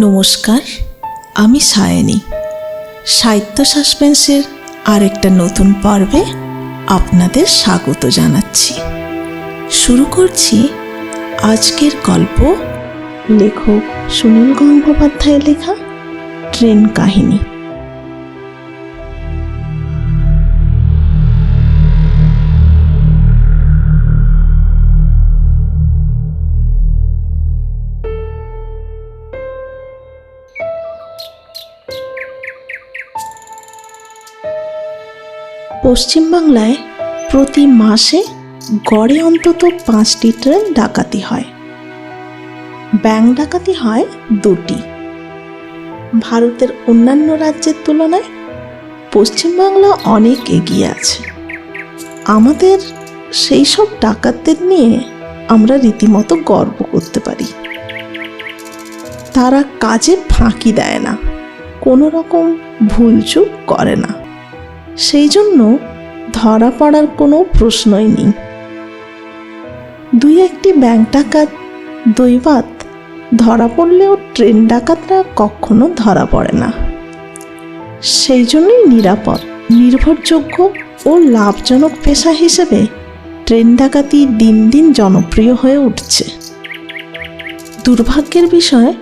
নমস্কার, আমি সায়নী। সাহিত্য সাসপেন্সের আরেকটা নতুন পর্বে আপনাদের স্বাগত জানাচ্ছি। শুরু করছি আজকের গল্প লেখক সুনীল গঙ্গোপাধ্যায়ের লেখা ট্রেন কাহিনী। পশ্চিমবাংলায় প্রতি মাসে গড়ে অন্তত পাঁচটি ট্রেন ডাকাতি হয়। ব্যাংক ডাকাতি হয় দুটি। ভারতের অন্যান্য রাজ্যের তুলনায় পশ্চিমবাংলা অনেক এগিয়ে আছে। আমাদের সেই সব ডাকাতদের নিয়ে আমরা রীতিমতো গর্ব করতে পারি। তারা কাজে ফাঁকি দেয় না। কোনো রকম ভুলচুক করে না। সেই জন্য ধরা পড়ার কোনো প্রশ্নই নেই। দুই একটি ব্যাংক ডাকাত দৈবাত ধরা পড়লেও ট্রেন ডাকাতরা কখনো ধরা পড়ে না। সেই জন্যই নিরাপদ, নির্ভরযোগ্য ও লাভজনক পেশা হিসেবে ট্রেন ডাকাতি দিন দিন জনপ্রিয় হয়ে উঠছে। দুর্ভাগ্যের বিষয়,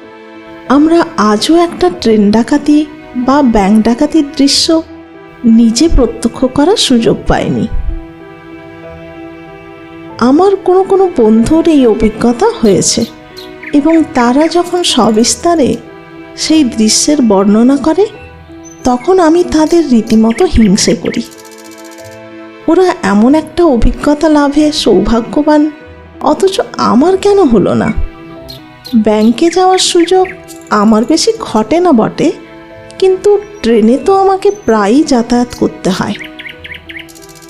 আমরা আজও একটা ট্রেন ডাকাতি বা ব্যাংক ডাকাতির দৃশ্য নিজে প্রত্যক্ষ করার সুযোগ পায়নি। আমার কোনো কোনো বন্ধুর এই অভিজ্ঞতা হয়েছে এবং তারা যখন সবিস্তারে সেই দৃশ্যের বর্ণনা করে, তখন আমি তাদের রীতিমতো হিংসে করি। ওরা এমন একটা অভিজ্ঞতা লাভে সৌভাগ্যবান, অথচ আমার কেন হলো না? ব্যাংকে যাওয়ার সুযোগ আমার বেশি ঘটে না বটে। কিন্তু ট্রেনে তো আমাকে প্রায়ই যাতায়াত করতে হয়।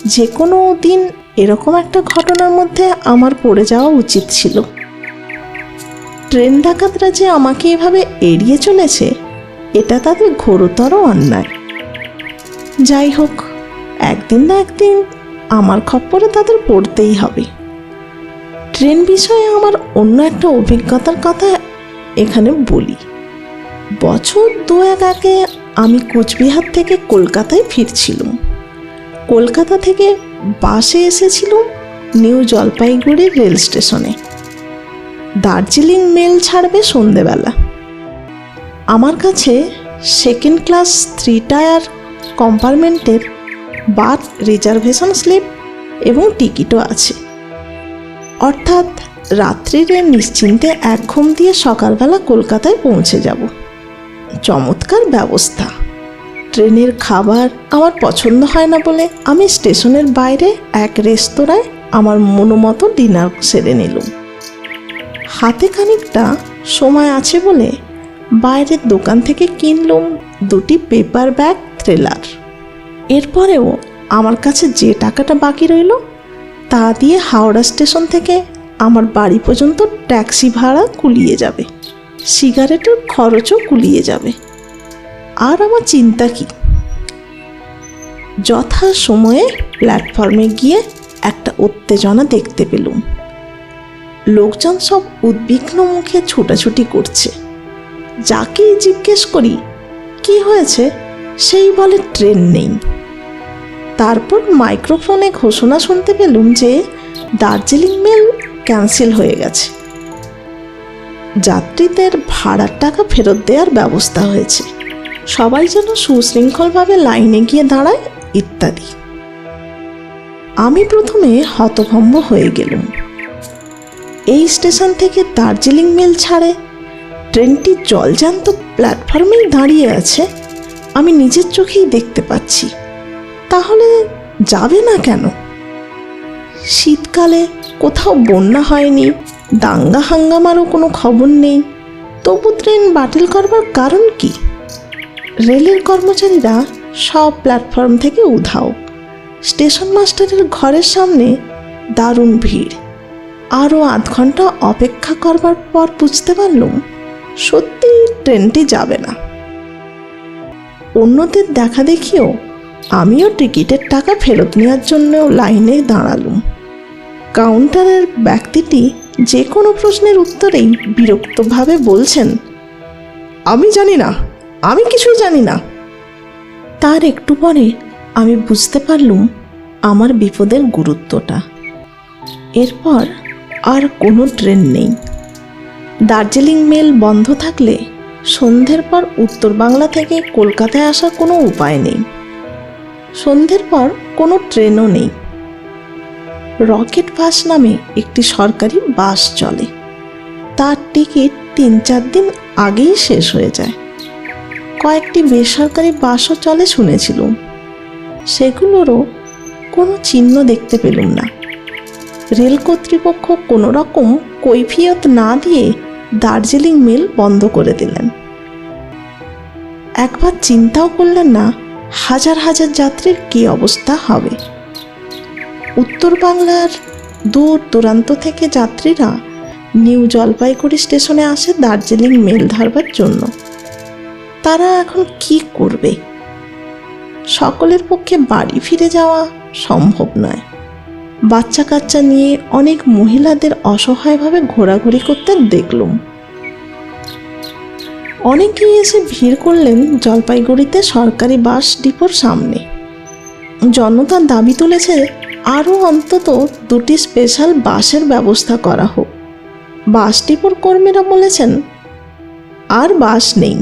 যে কোনো দিন এরকম একটা ঘটনার মধ্যে আমার পড়ে যাওয়া উচিত ছিল। ট্রেন ডাকাতরা যে আমাকে এভাবে এড়িয়ে চলেছে, এটা তাদের ঘোরতর অন্যায়। যাই হোক, একদিন না একদিন আমার খপ্পরে তাদের পড়তেই হবে। ট্রেন বিষয়ে আমার অন্য একটা অভিজ্ঞতার কথা এখানে বলি। বছর দু এক আগে আমি কোচবিহার থেকে কলকাতায় ফিরছিলাম। কলকাতা থেকে বাসে এসেছিলাম নিউ জলপাইগুড়ি রেল স্টেশনে। দার্জিলিং মেল ছাড়বে সন্ধেবেলা। আমার কাছে সেকেন্ড ক্লাস থ্রি টায়ার কম্পার্টমেন্টের বাথ রিজার্ভেশন স্লিপ এবং টিকিটও আছে। অর্থাৎ রাত্রিরে নিশ্চিন্তে এক ঘুম দিয়ে সকালবেলা কলকাতায় পৌঁছে যাব। চমৎকার ব্যবস্থা। ট্রেনের খাবার আমার পছন্দ হয় না বলে আমি স্টেশনের বাইরে এক রেস্তোরাঁয় আমার মনোমতো ডিনার সেরে নিলাম। হাতে খানিকটা সময় আছে বলে বাইরের দোকান থেকে কিনলুম দুটি পেপার ব্যাগ থ্রিলার এরপরেও আমার কাছে যে টাকাটা বাকি রইল, তা দিয়ে হাওড়া স্টেশন থেকে আমার বাড়ি পর্যন্ত ট্যাক্সি ভাড়া কুলিয়ে যাবে। সিগারেটের খরচও কুলিয়ে যাবে। আর আমার চিন্তা কি? যথা সময়ে প্ল্যাটফর্মে গিয়ে একটা উত্তেজনা দেখতে পেলুম। লোকজন সব উদ্বিগ্ন মুখে ছোটাছুটি করছে। যাকেই জিজ্ঞেস করি, কি হয়েছে? সেই বলে ট্রেন নেই। তারপর মাইক্রোফোনে ঘোষণা শুনতে পেলুম যে দার্জিলিং মেল ক্যান্সেল হয়ে গেছে। যাত্রীদের ভাড়ার টাকা ফেরত দেওয়ার ব্যবস্থা হয়েছে। সবাই যেন সুশৃঙ্খলভাবে লাইনে গিয়ে দাঁড়ায়, ইত্যাদি। আমি প্রথমে হতভম্ব হয়ে গেলুম। এই স্টেশন থেকে দার্জিলিং মেল ছাড়ে, ট্রেনটি জলজান্ত প্ল্যাটফর্মেই দাঁড়িয়ে আছে, আমি নিজের চোখেই দেখতে পাচ্ছি। তাহলে যাবে না কেন? শীতকালে কোথাও বন্যা হয়নি দাঙ্গা হাঙ্গামারও কোনো খবর নেই। তবু ট্রেন বাতিল করবার কারণ কি? রেলের কর্মচারীরা সব প্ল্যাটফর্ম থেকে উধাও। স্টেশন মাস্টারের ঘরের সামনে দারুণ ভিড়। আরও আধ ঘণ্টা অপেক্ষা করবার পর বুঝতে পারলুম সত্যি ট্রেনটি যাবে না। অন্যদের দেখা দেখিও আমিও টিকিটের টাকা ফেরত নেওয়ার জন্য লাইনে দাঁড়ালুম। কাউন্টারের ব্যক্তিটি যে কোনো প্রশ্নের উত্তরেই বিরক্তভাবে বলছেন। আমি জানি না, আমি কিছুই জানি না। তার একটু পরে আমি বুঝতে পারলুম আমার বিপদের গুরুত্বটা। এরপর আর কোনো ট্রেন নেই। দার্জিলিং মেল বন্ধ থাকলে সন্ধ্যের পর উত্তর বাংলা থেকে কলকাতায় আসার কোনো উপায় নেই। সন্ধ্যের পর কোনো ট্রেনও নেই। রকেট বাস নামে একটি সরকারি বাস চলে। তার টিকিট তিন চার দিন আগেই শেষ হয়ে যায়। কয়েকটি বেসরকারি বাসও চলে শুনেছিলুম। সেগুলোরও কোনো চিহ্ন দেখতে পেলুম না। রেল কর্তৃপক্ষ কোনো রকম কৈফিয়ত না দিয়ে দার্জিলিং মেল বন্ধ করে দিলেন। একবার চিন্তাও করলেন না হাজার হাজার যাত্রীর কী অবস্থা হবে। উত্তর বাংলার দূর দূরান্ত থেকে যাত্রীরা নিউ জলপাইগুড়ি স্টেশনে আসে দার্জিলিং মেল ধরবার জন্য। তারা এখন কি করবে? সকলের পক্ষে বাড়ি ফিরে যাওয়া সম্ভব নয়। বাচ্চা কাচ্চা নিয়ে অনেক মহিলাদের অসহায়ভাবে ঘোরাঘুরি করতে দেখলুম। অনেকেই এসে ভিড় করলেন জলপাইগুড়িতে সরকারি বাস ডিপোর সামনে। জনতা দাবি তুলেছে আরও অন্তত দুটি স্পেশাল বাসের ব্যবস্থা করা হোক। বাস ডিপোর কর্মীরা বলেছেন, আর বাস নেই।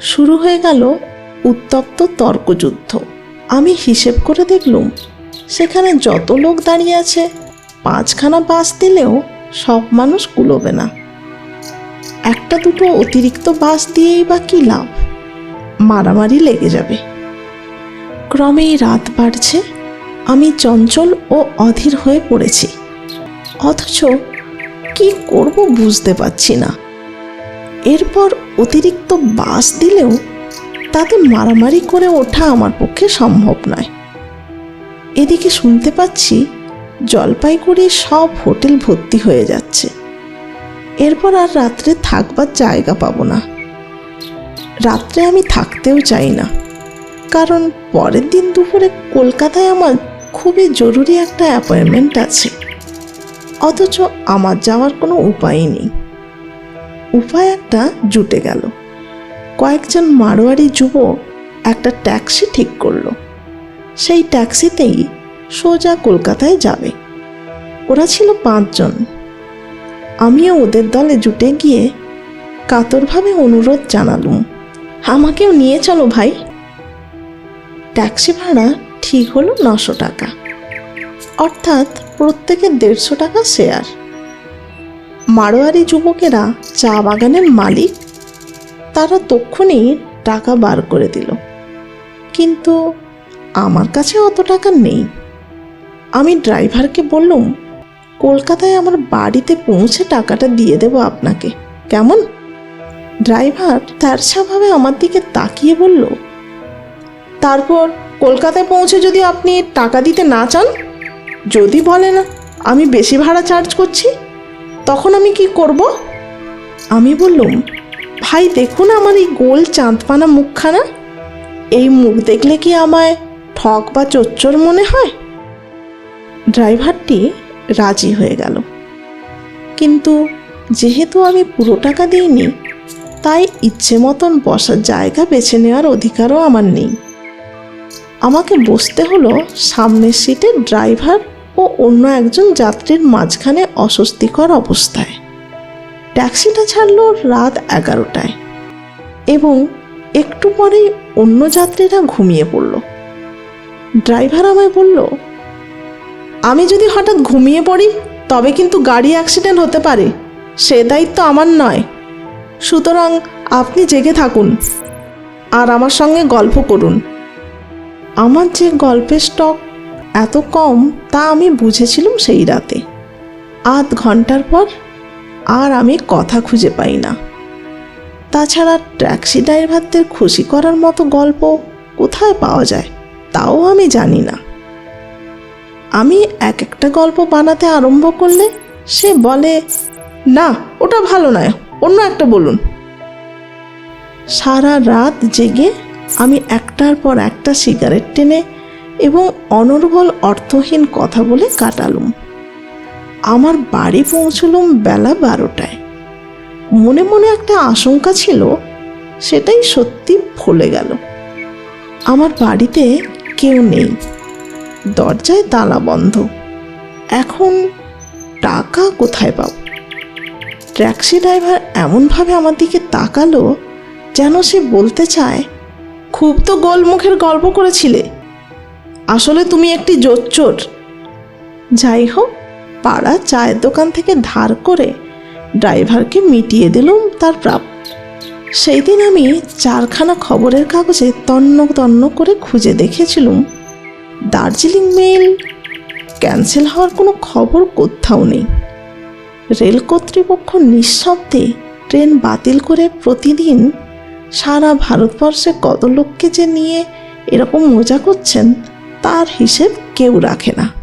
শুরু হয়ে গেল উত্তপ্ত তর্কযুদ্ধ। আমি হিসেব করে দেখলুম, সেখানে যত লোক দাঁড়িয়ে আছে, পাঁচখানা বাস দিলেও সব মানুষ কুলোবে না। একটা দুটো অতিরিক্ত বাস দিয়েই বা কী লাভ? মারামারি লেগে যাবে। ক্রমেই রাত বাড়ছে আমি চঞ্চল ও অধীর হয়ে পড়েছি। অথচ কি করব বুঝতে পারছি না। এরপর অতিরিক্ত বাস দিলেও তাতে মারামারি করে ওঠা আমার পক্ষে সম্ভব নয়। এদিকে শুনতে পাচ্ছি জলপাইগুড়ি সব হোটেল ভর্তি হয়ে যাচ্ছে। এরপর আর রাত্রে থাকবার জায়গা পাবো না। রাত্রে আমি থাকতেও চাই না। কারণ পরের দিন দুপুরে কলকাতায় আমার খুবই জরুরি একটা অ্যাপয়েন্টমেন্ট আছে। অথচ আমার যাওয়ার কোনো উপায় নেই। উপায় একটা জুটে গেল। কয়েকজন মারোয়ারি যুবক একটা ট্যাক্সি ঠিক করল। সেই ট্যাক্সিতেই সোজা কলকাতায় যাবে। ওরা ছিল পাঁচজন। আমিও ওদের দলে জুটে গিয়ে কাতরভাবে অনুরোধ জানালুম, আমাকেও নিয়ে চলো ভাই। ট্যাক্সি ভাড়া ঠিক হলো নশো টাকা। অর্থাৎ প্রত্যেকের দেড়শো টাকা শেয়ার। মারোয়ারি যুবকেরা চা বাগানের মালিক। তারা তক্ষুনি টাকা বার করে দিল। কিন্তু আমার কাছে অত টাকা নেই। আমি ড্রাইভারকে বললুম, কলকাতায় আমার বাড়িতে পৌঁছে টাকাটা দিয়ে দেব আপনাকে। কেমন? ড্রাইভার তার তারছাভাবে আমার দিকে তাকিয়ে বলল, তারপর কলকাতায় পৌঁছে যদি আপনি টাকা দিতে না চান? যদি বলেন আমি বেশি ভাড়া চার্জ করছি, তখন আমি কি করব? আমি বললুম, ভাই, দেখুন আমার এই গোল চাঁদপানা মুখখানা। এই মুখ দেখলে কি আমায় ঠক বা চচ্চর মনে হয়? ড্রাইভারটি রাজি হয়ে গেল। কিন্তু যেহেতু আমি পুরো টাকা দিইনি, তাই ইচ্ছে মতন বসার জায়গা বেছে নেওয়ার অধিকারও আমার নেই। আমাকে বসতে হলো সামনের সিটে ড্রাইভার ও অন্য একজন যাত্রীর মাঝখানে অস্বস্তিকর অবস্থায়। ট্যাক্সিটা ছাড়লো রাত এগারোটায় এবং একটু পরেই অন্য যাত্রীরা ঘুমিয়ে পড়ল। ড্রাইভার আমায় বলল, আমি যদি হঠাৎ ঘুমিয়ে পড়ি, তবে কিন্তু গাড়ি অ্যাক্সিডেন্ট হতে পারে। সে দায়িত্ব আমার নয়। সুতরাং আপনি জেগে থাকুন আর আমার সঙ্গে গল্প করুন। আমার যে গল্পের স্টক এত কম, তা আমি বুঝেছিলাম সেই রাতে। আধ ঘণ্টার পর আর আমি কথা খুঁজে পাই না। তাছাড়া ট্যাক্সি ড্রাইভারদের খুশি করার মতো গল্প কোথায় পাওয়া যায়, তাও আমি জানি না। আমি এক একটা গল্প বানাতে আরম্ভ করলে সে বলে, না, ওটা ভালো নয়, অন্য একটা বলুন। সারা রাত জেগে আমি একটার পর একটা সিগারেট টেনে এবং অনর্গল অর্থহীন কথা বলে কাটালুম। আমার বাড়ি পৌঁছলুম বেলা বারোটায়। মনে মনে একটা আশঙ্কা ছিল, সেটাই সত্যি ভুলে গেল। আমার বাড়িতে কেউ নেই। দরজায় তালা বন্ধ। এখন টাকা কোথায় পাব? ট্যাক্সি ড্রাইভার এমনভাবে আমার দিকে তাকালো যেন সে বলতে চায় খুব তো গোলমুখের গল্প করেছিলে। আসলে তুমি একটি জোচ্চোর। যাই হোক পাড়া চায়ের দোকান থেকে ধার করে ড্রাইভারকে মিটিয়ে দিলুম তার প্রাপ সেই দিন আমি চারখানা খবরের কাগজে তন্ন তন্ন করে খুঁজে দেখেছিলুম। দার্জিলিং মেল ক্যান্সেল হওয়ার কোনো খবর কোথাও নেই। রেল কর্তৃপক্ষ নিঃশব্দে ট্রেন বাতিল করে প্রতিদিন সারা ভারতবর্ষে কত লোককে যে নিয়ে এরকম মজা করছেন তার হিসেব কেউ রাখে না।